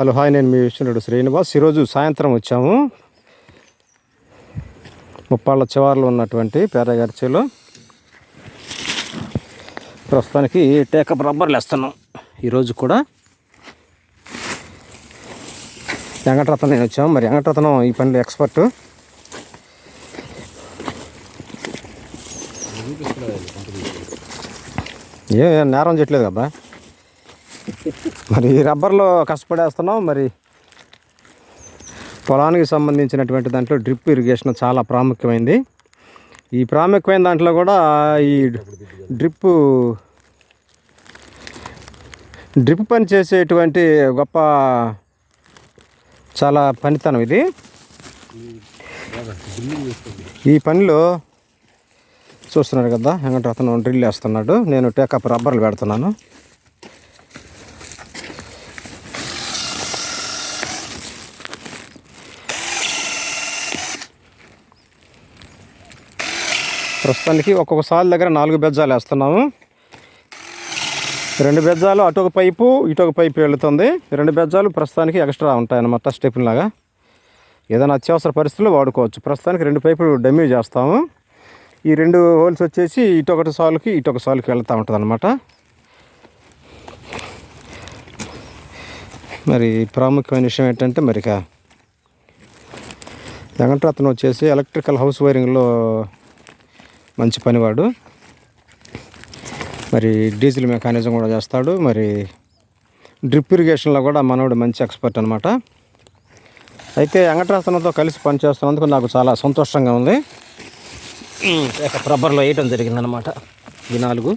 Hello hi నేను మీ విష్ణుడు శ్రీనివాస్. ఈరోజు సాయంత్రం వచ్చాము. ముప్పాళ్ళ చివార్లు ఉన్నటువంటి పేదగారిచేలో. ప్రస్తుతానికి టేకప్ రబ్బర్లు వేస్తున్నాం. ఈరోజు కూడా వెంకటరత్నం నేను వచ్చాము. మరి వెంకటరత్నం ఈ పనిలో ఎక్స్పర్ట్. ఏ నేరం చేయట్లేదు అబ్బా మరి రబ్బర్లో కష్టపడేస్తున్నాం. మరి పొలానికి సంబంధించినటువంటి దాంట్లో డ్రిప్ ఇరిగేషన్ చాలా ప్రాముఖ్యమైంది. ఈ ప్రాముఖ్యమైన దాంట్లో కూడా ఈ డ్రిప్ డ్రిప్ పని చేసేటువంటి గొప్ప చాలా పనితనం ఇది. ఈ పనిలో చూస్తున్నారు కదా వెంకటరత్నం డ్రిల్ వేస్తున్నాడు. నేను టేకప్ రబ్బర్లు పెడుతున్నాను. ప్రస్తుతానికి ఒక్కొక్క సాల్ దగ్గర నాలుగు బెజ్జాలు వేస్తున్నాము. రెండు బెజ్జాలు అటు ఒక పైపు ఇటు ఒక పైపు వెళుతుంది. రెండు బెజ్జాలు ప్రస్తుతానికి ఎక్స్ట్రా ఉంటాయన్నమాట స్టెప్ని లాగా. ఏదైనా అత్యవసర పరిస్థితుల్లో వాడుకోవచ్చు. ప్రస్తుతానికి రెండు పైపులు డమ్యూ చేస్తాము. ఈ రెండు హోల్స్ వచ్చేసి ఇటు ఒకటి సాల్కి ఇటు ఒక సాల్కి వెళ్తూ ఉంటుంది అనమాట మరి ప్రాముఖ్యమైన విషయం ఏంటంటే మరిక. వెంకటరత్నం వచ్చేసి ఎలక్ట్రికల్ హౌస్ వైరింగ్లో మంచి పనివాడు. మరి డీజిల్ మెకానిజం కూడా చేస్తాడు. మరి డ్రిప్ ఇరిగేషన్లో కూడా మనోడు మంచి ఎక్స్పర్ట్ అనమాట అయితే వెంకటరత్నంతో కలిసి పనిచేస్తున్నందుకు నాకు చాలా సంతోషంగా ఉంది. ఇక రబ్బర్లో వేయటం జరిగిందనమాట ఈ నాలుగు.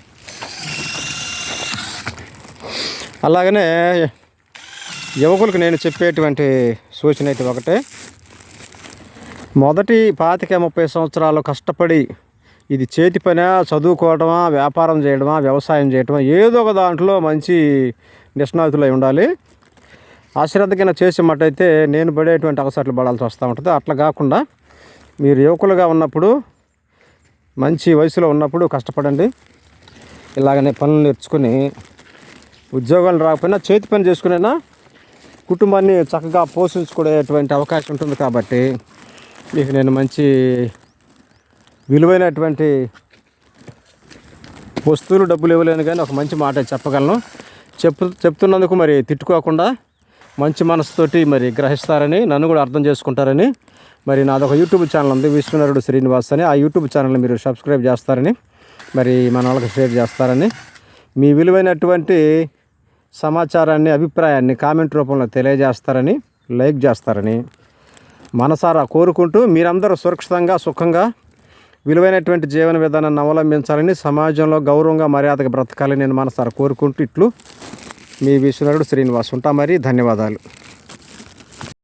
అలాగనే యువకులకు నేను చెప్పేటువంటి సూచన అయితే ఒకటే. మొదటి పాతిక ముప్పై సంవత్సరాలు కష్టపడి ఇది చేతి పనా చదువుకోవడమా వ్యాపారం చేయడమా వ్యవసాయం చేయడమా ఏదో ఒక దాంట్లో మంచి నిష్ణాతులై ఉండాలి. అశ్రద్ధ చేసే మట్టయితే నేను పడేటువంటి అవసరాలు పడాల్సి వస్తూ ఉంటుంది. అట్లా కాకుండా మీరు యువకులుగా ఉన్నప్పుడు మంచి వయసులో ఉన్నప్పుడు కష్టపడండి. ఇలాగనే పనులు నేర్చుకుని ఉద్యోగాలు రాకపోయినా చేతి పని చేసుకునేనా కుటుంబాన్ని చక్కగా పోషించుకునేటువంటి అవకాశం ఉంటుంది కాబట్టి మీకు నేను మంచి విలువైనటువంటి వస్తువులు డబ్బులు ఇవ్వలేను కానీ ఒక మంచి మాట చెప్పగలను. చెప్పు చెప్తున్నందుకు మరి తిట్టుకోకుండా మంచి మనసుతోటి మరి గ్రహిస్తారని నన్ను కూడా అర్థం చేసుకుంటారని మరి నాదొక యూట్యూబ్ ఛానల్ ఉంది విశ్వనరుడు శ్రీనివాస్ అని. ఆ యూట్యూబ్ ఛానల్ని మీరు సబ్స్క్రైబ్ చేస్తారని మరి మన వాళ్ళకి షేర్ చేస్తారని మీ విలువైనటువంటి సమాచారాన్ని అభిప్రాయాన్ని కామెంట్ రూపంలో తెలియజేస్తారని లైక్ చేస్తారని మనసారా కోరుకుంటూ మీరందరూ సురక్షితంగా సుఖంగా విలువైనటువంటి జీవన విధానాన్ని అవలంబించాలని సమాజంలో గౌరవంగా మర్యాదగా బ్రతకాలని నేను మనసారా కోరుకుంటూ ఇట్లు మీ విశ్వనరుడు శ్రీనివాస్ ఉంటా మరి. ధన్యవాదాలు.